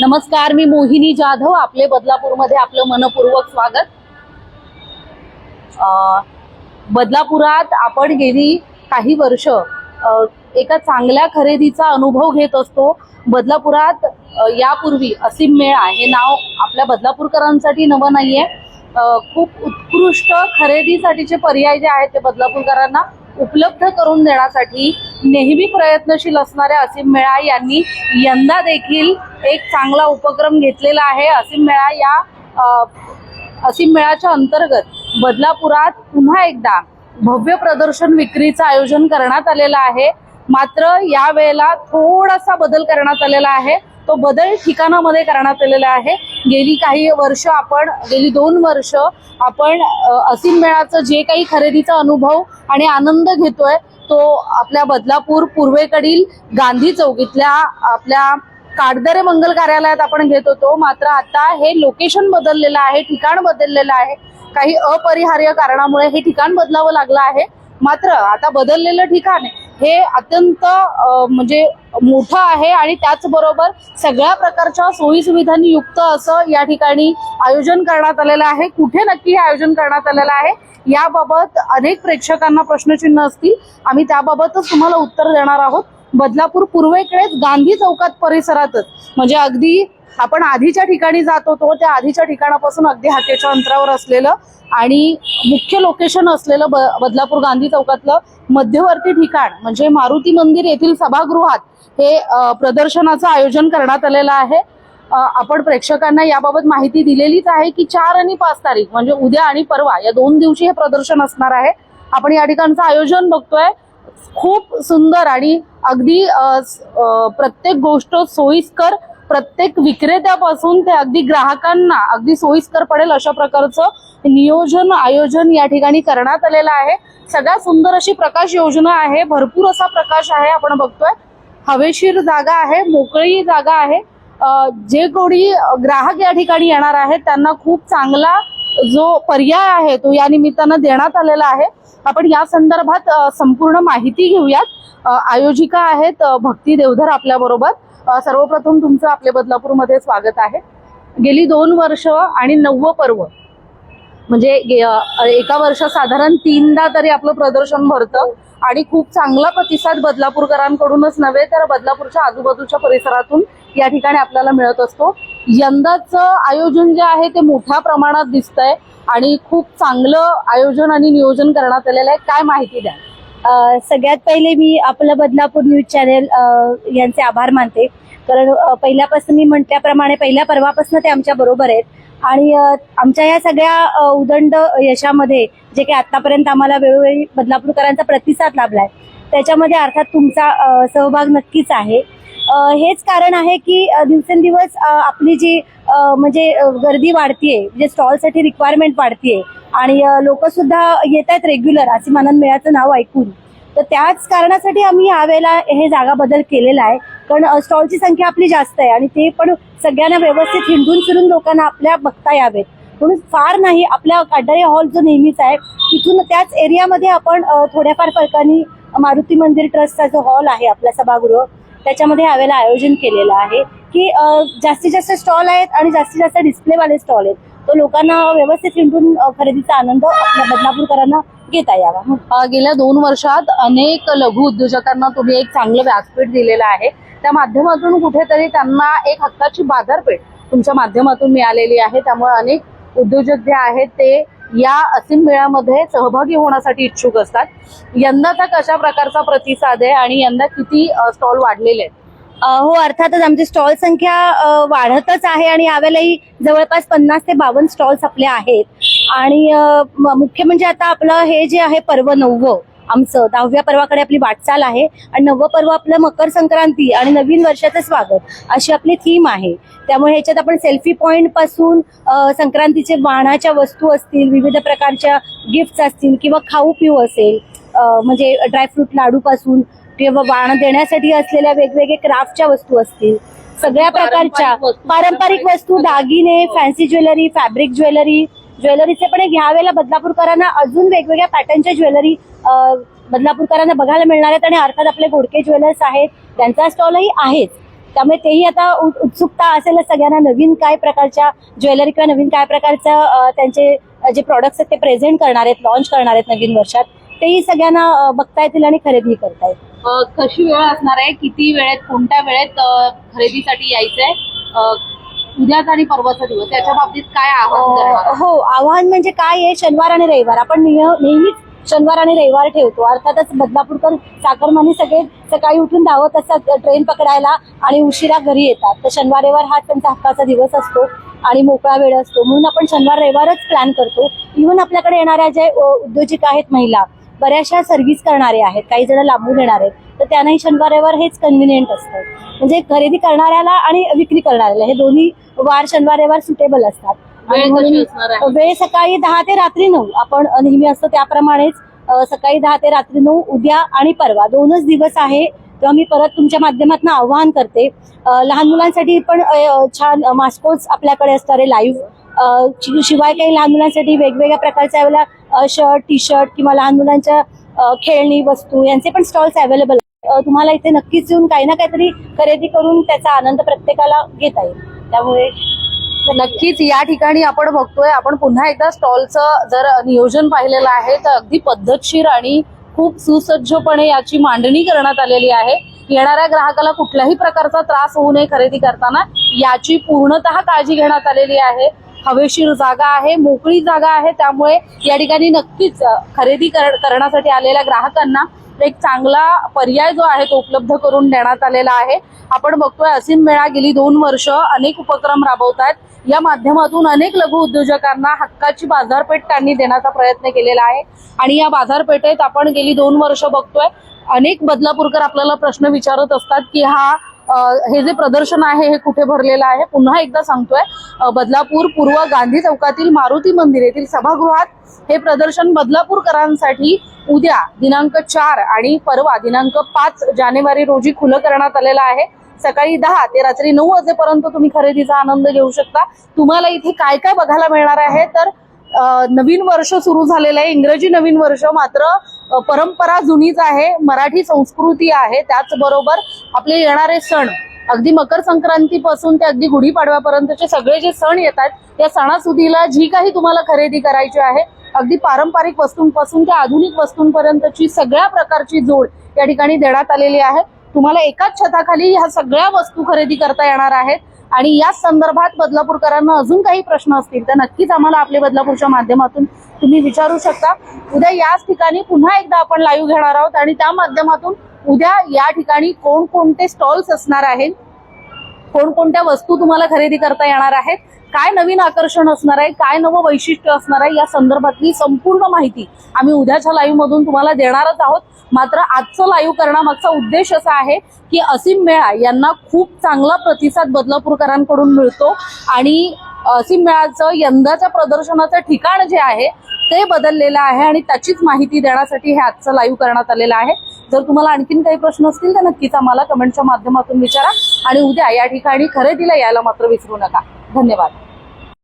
नमस्कार मी मोहिनी जाधव आपले बदलापूरमध्ये आपलं मनपूर्वक स्वागत. बदलापुरात आपण गेली काही वर्ष एका चांगल्या खरेदीचा अनुभव घेत असतो. बदलापुरात यापूर्वी असीम मेळा हे नाव आपल्या बदलापूरकरांसाठी नवं नाहीये. खूप उत्कृष्ट खरेदीसाठीचे पर्याय जे आहेत ते बदलापूरकरांना उपलब्ध करून देण्यासाठी नेहमी प्रयत्नशील असणाऱ्या असीम मेळा यांनी यंदा देखील एक चांगला उपक्रम घेतलेला आहे. असीम मेळा या असीम मेळाच्या अंतर्गत बदलापुरात पुन्हा एकदा भव्य प्रदर्शन विक्रीचं आयोजन करण्यात आलेलं आहे. मात्र या वेळेला थोडासा बदल करण्यात आलेला आहे. तो बदल ठिकाणामध्ये करण्यात आलेला आहे. गेली काही वर्ष आपण गेली दोन वर्ष आपण असीम मेळाचं जे काही खरेदीचा अनुभव आणि आनंद घेतोय तो आपल्या बदलापूर पूर्वेकडील गांधी चौकीतल्या आपल्या काडदरे मंगल कार्यालयात आपण घेत होतो. मात्र आता हे लोकेशन बदललेलं आहे ठिकाण बदललेलं आहे. काही अपरिहार्य कारणामुळे हे ठिकाण बदलावं लागलं आहे. मात्र आता बदललेलं ठिकाण हे अत्यंत म्हणजे मोठं आहे आणि त्याचबरोबर सगळ्या प्रकारच्या सोयीसुविधांनी युक्त असं या ठिकाणी आयोजन करण्यात आलेलं आहे. कुठे नक्की हे आयोजन करण्यात आलेलं आहे याबाबत अनेक प्रेक्षकांना प्रश्नचिन्ह असतील. आम्ही त्याबाबतच तुम्हाला उत्तर देणार आहोत. बदलापूर पूर्वेकडेच गांधी चौकात परिसरातच. म्हणजे अगदी आपण आधीच्या ठिकाणी जात होतो त्या आधीच्या ठिकाणापासून अगदी हाकेच्या अंतरावर असलेलं आणि मुख्य लोकेशन असलेलं ब- बदलापूर गांधी चौकातलं मध्यवर्ती ठिकाण म्हणजे मारुती मंदिर येथील सभागृहात हे प्रदर्शनाचं आयोजन करण्यात आलेलं आहे. आपण प्रेक्षकांना याबाबत माहिती दिलेलीच आहे की चार आणि पाच तारीख म्हणजे उद्या आणि परवा या दोन दिवशी हे प्रदर्शन असणार आहे. आपण या ठिकाणचं आयोजन बघतोय. खूप सुंदर आणि अगदी प्रत्येक गोष्ट सोयीस्कर प्रत्येक विक्रेत्यापासून ते अगदी ग्राहकांना अगदी सोयीस्कर पडेल अशा प्रकारचं नियोजन आयोजन या ठिकाणी करण्यात आलेलं आहे. सगळ्यात सुंदर अशी प्रकाश योजना आहे. भरपूर असा प्रकाश आहे आपण बघतोय. हवेशीर जागा आहे मोकळी जागा आहे. जे कोणी ग्राहक या ठिकाणी येणार आहेत त्यांना खूप चांगला जो पर्याय आहे तो या निमित्तानं देण्यात आलेला आहे. आपण या संदर्भात संपूर्ण माहिती घेऊयात. आयोजिका आहेत भक्ती देवधर आपल्या बरोबर सर्वप्रथम तुमचं आपल्या बदलापूरमध्ये स्वागत आहे. गेली दोन वर्ष आणि नववं पर्व. म्हणजे एका वर्षात साधारण तीनदा तरी आपलं प्रदर्शन भरतं आणि खूप चांगला प्रतिसाद बदलापूरकरांकडूनच नव्हे तर बदलापूरच्या आजूबाजूच्या परिसरातून या ठिकाणी आपल्याला मिळत असतो. यंदाचं आयोजन जे आहे ते मोठ्या प्रमाणात दिसतंय आणि खूप चांगलं आयोजन आणि नियोजन करण्यात आलेलं आहे. काय माहिती द्या. सगळ्यात पहिले मी आपलं बदलापूर न्यूज चॅनेल यांचे आभार मानते. कारण पहिल्यापासून मी म्हटल्याप्रमाणे पहिल्या पर्वापासून ते आमच्या बरोबर आहेत. आणि आमच्या या सगळ्या उदंड यशामध्ये जे काही आतापर्यंत आम्हाला वेळोवेळी बदलापूरकरांचा प्रतिसाद लाभलाय त्याच्यामध्ये अर्थात तुमचा सहभाग नक्कीच आहे. हेच कारण आहे की दिवसेंदिवस आपली जी म्हणजे गर्दी वाढतीये म्हणजे स्टॉलसाठी रिक्वायरमेंट वाढतीये आणि लोक सुद्धा येत आहेत रेग्युलर असे मानन मेळाचं नाव ऐकून. तर त्याच कारणासाठी आम्ही यावेळेला हे जागा बदल केलेला आहे. कारण स्टॉलची संख्या आपली जास्त आहे आणि ते पण सगळ्यांना व्यवस्थित हिंडून फिरून लोकांना आपल्या बघता यावेत. म्हणून फार नाही आपल्या काटारी हॉल जो नेहमीच आहे तिथून त्याच एरियामध्ये आपण थोड्याफार फरकाने मारुती मंदिर ट्रस्टचा जो हॉल आहे आपला सभागृह त्याच्यामध्ये यावेळेला आयोजन केलेलं आहे की जास्तीत जास्त स्टॉल आहेत आणि जास्तीत जास्त डिस्प्लेवाले स्टॉल आहेत. तो लोकांना व्यवस्थित हिंडून खरेदीचा आनंद आपल्या बदलापूरकरांना घेता यावा. गेल्या दोन वर्षात अनेक लघु उद्योजकांना तुम्ही एक चांगलं व्यासपीठ दिलेलं आहे. त्या माध्यमातून कुठेतरी त्यांना एक हक्काची बाजारपेठ तुमच्या माध्यमातून मिळालेली आहे. त्यामुळे अनेक उद्योजक जे आहेत ते या असीम मेळ्यामध्ये सहभागी होण्यासाठी इच्छुक असतात. यंदाचा कशा प्रकारचा प्रतिसाद आहे आणि यंदा किती स्टॉल वाढलेले आहेत? हो अर्थातच आमची स्टॉल संख्या वाढतच आहे आणि यावेळेलाही जवळपास पन्नास ते बावन्न स्टॉल्स आपले आहेत. आणि मुख्य म्हणजे आता आपलं हे जे आहे पर्व नववं आमचं दहाव्या पर्वाकडे आपली वाटचाल आहे आणि नववं पर्व आपलं मकर संक्रांती आणि नवीन वर्षाचं स्वागत अशी आपली थीम आहे. त्यामुळे ह्याच्यात आपण सेल्फी पॉइंटपासून संक्रांतीचे वाणाच्या वस्तू असतील विविध प्रकारच्या गिफ्ट्स असतील किंवा खाऊ पिऊ असेल म्हणजे ड्रायफ्रूट लाडू पासून किंवा वाण देण्यासाठी असलेल्या वेगवेगळे क्राफ्टच्या वस्तू असतील सगळ्या प्रकारच्या पारंपरिक वस्तू, पारंपरिक वस्तू दागिने फॅन्सी ज्वेलरी फॅब्रिक ज्वेलरी ज्वेलरीचे पण एक ह्या वेळेला बदलापूरकरांना अजून वेगवेगळ्या पॅटर्नच्या ज्वेलरी बदलापूरकरांना बघायला मिळणार आहेत आणि अर्थात आपले गोडके ज्वेलर्स आहेत त्यांचा स्टॉलही आहेच. त्यामुळे तेही आता उत्सुकता असेलच सगळ्यांना नवीन काय प्रकारच्या ज्वेलरी किंवा नवीन काय प्रकारचं त्यांचे जे प्रॉडक्ट्स आहेत ते प्रेझेंट करणार आहेत लॉन्च करणार आहेत नवीन वर्षात. तेही सगळ्यांना बघता येतील आणि खरेदी करता येईल. कशी वेळ असणार आहे? किती वेळेत कोणत्या वेळेत खरेदीसाठी यायचंय? उद्याचा आणि परवाचा दिवस याच्या बाबतीत काय आवाहन हो आव्हान म्हणजे काय आहे? शनिवार आणि रविवार. आपण नेहमीच शनिवार आणि रविवार ठेवतो. अर्थातच बदलापूरकर चाकरमानी सगळे सकाळी उठून धावत असतात ट्रेन पकडायला आणि उशिरा घरी येतात. तर शनिवार रविवार हा त्यांचा हक्काचा दिवस असतो आणि मोकळा वेळ असतो. म्हणून आपण शनिवार रविवारच प्लॅन करतो. इव्हन आपल्याकडे येणाऱ्या जे उद्योजिका आहेत महिला बऱ्याचशा सर्व्हिस करणारे आहेत काही जण लांबून येणार आहेत. तर त्यांनाही शनिवार रविवार हेच कन्व्हिनियंट असतं. म्हणजे खरेदी करणाऱ्याला आणि विक्री करणाऱ्याला हे दोन्ही वार शनिवार रविवार सुटेबल असतात. म्हणून? वेळ सकाळी दहा ते रात्री नऊ. आपण नेहमी असतो त्याप्रमाणेच सकाळी दहा ते रात्री नऊ उद्या आणि परवा. दोनच दिवस आहे तेव्हा मी परत तुमच्या माध्यमातून आवाहन करते. लहान मुलांसाठी पण छान मास्कोज आपल्याकडे असणार लाईव्ह शिवाय काही लहान मुलांसाठी वेगवेगळ्या प्रकारच्या वेळेला शर्ट टी शर्ट किंवा लहान मुलांच्या खेळणी वस्तू यांचे पण स्टॉल्स अवेलेबल तुम्हाला इथे नक्कीच येऊन काही ना काहीतरी खरेदी करून त्याचा आनंद प्रत्येकाला घेता येईल. त्यामुळे नक्कीच या ठिकाणी आपण बघतोय आपण पुन्हा एकदा स्टॉलचं जर नियोजन पाहिलेलं आहे तर अगदी पद्धतशीर आणि खूप सुसज्जपणे याची मांडणी करण्यात आलेली आहे. येणाऱ्या ग्राहकाला कुठल्याही प्रकारचा त्रास होऊ नये खरेदी करताना. याची पूर्णतः काळजी घेण्यात आलेली आहे. हवेशीर जागा आहे मोकळी जागा आहे त्यामुळे या ठिकाणी नक्कीच खरेदी करण्यासाठी आलेल्या ग्राहकांना एक चांगला पर्याय जो आहे तो उपलब्ध करून देण्यात आलेला आहे. आपण बघतोय असीम मेळा गेली दोन वर्ष अनेक उपक्रम राबवत आहेत. या माध्यमातून अनेक लघु उद्योजकांना हक्काची बाजारपेठ त्यांनी देण्याचा प्रयत्न केलेला आहे. आणि या बाजारपेठेत आपण गेली दोन वर्ष बघतोय अनेक बदलापूरकर आपल्याला प्रश्न विचारत असतात की हा हे जे प्रदर्शन आहे हे कुठे भरलेलं आहे पुन्हा एकदा सांगतोय. बदलापूर पूर्व गांधी चौकातील मारुती मंदिर येथील सभागृहात हे प्रदर्शन बदलापूरकरांसाठी उद्या दिनांक चार आणि परवा दिनांक पाच जानेवारी रोजी खुलं करण्यात आलेलं आहे. सकाळी दहा ते रात्री नऊ वाजेपर्यंत तुम्ही खरेदीचा आनंद घेऊ शकता. तुम्हाला इथे काय काय बघायला मिळणार आहे? तर नवीन वर्ष सुरू झालेलं आहे. इंग्रजी नवीन वर्ष मात्र परंपरा जुनीच आहे मराठी संस्कृती आहे त्याचबरोबर आपले येणारे सण अगदी मकर संक्रांतीपासून ते अगदी गुढीपाडव्यापर्यंतचे सगळे जे सण येतात त्या सणासुदीला जी काही तुम्हाला खरेदी करायची आहे अगदी पारंपरिक वस्तूंपासून ते आधुनिक वस्तूंपर्यंतची सगळ्या प्रकारची जोड या ठिकाणी देण्यात आलेली आहे. तुम्हाला एकाच छताखाली ह्या सगळ्या वस्तू खरेदी करता येणार आहेत. आणि याच संदर्भात बदलापूरकरांना अजून काही प्रश्न असतील तर नक्कीच आम्हाला आपले बदलापूरच्या माध्यमातून तुम्ही विचारू शकता. उद्या याच ठिकाणी पुन्हा एकदा आपण लाईव्ह घेणार आहोत आणि त्या माध्यमातून उद्या या ठिकाणी कोणकोणते स्टॉल्स असणार आहेत कोणकोणत्या वस्तू तुम्हाला खरेदी करता येणार आहेत? काय नवीन आकर्षण असणार आहे? काय नवं वैशिष्ट्य असणार आहे? या संदर्भातली संपूर्ण माहिती आम्ही उद्याच्या लाईव्ह मधून तुम्हाला देणारच आहोत. मात्र आजचं लाईव्ह करण्यामागचा उद्देश असा आहे की असीम मेळा यांना खूप चांगला प्रतिसाद बदलापूरकरांकडून मिळतो आणि असीम मेळाचं यंदाच्या प्रदर्शनाचं ठिकाण जे आहे ते बदललेलं आहे आणि त्याचीच माहिती देण्यासाठी हे आजचं लाईव्ह करण्यात आलेलं आहे. जर तुम्हाला आणखीन काही प्रश्न असतील तर नक्कीच आम्हाला कमेंटच्या माध्यमातून विचारा. आणि उद्या या ठिकाणी खरेदीला यायला मात्र विसरू नका. धन्यवाद.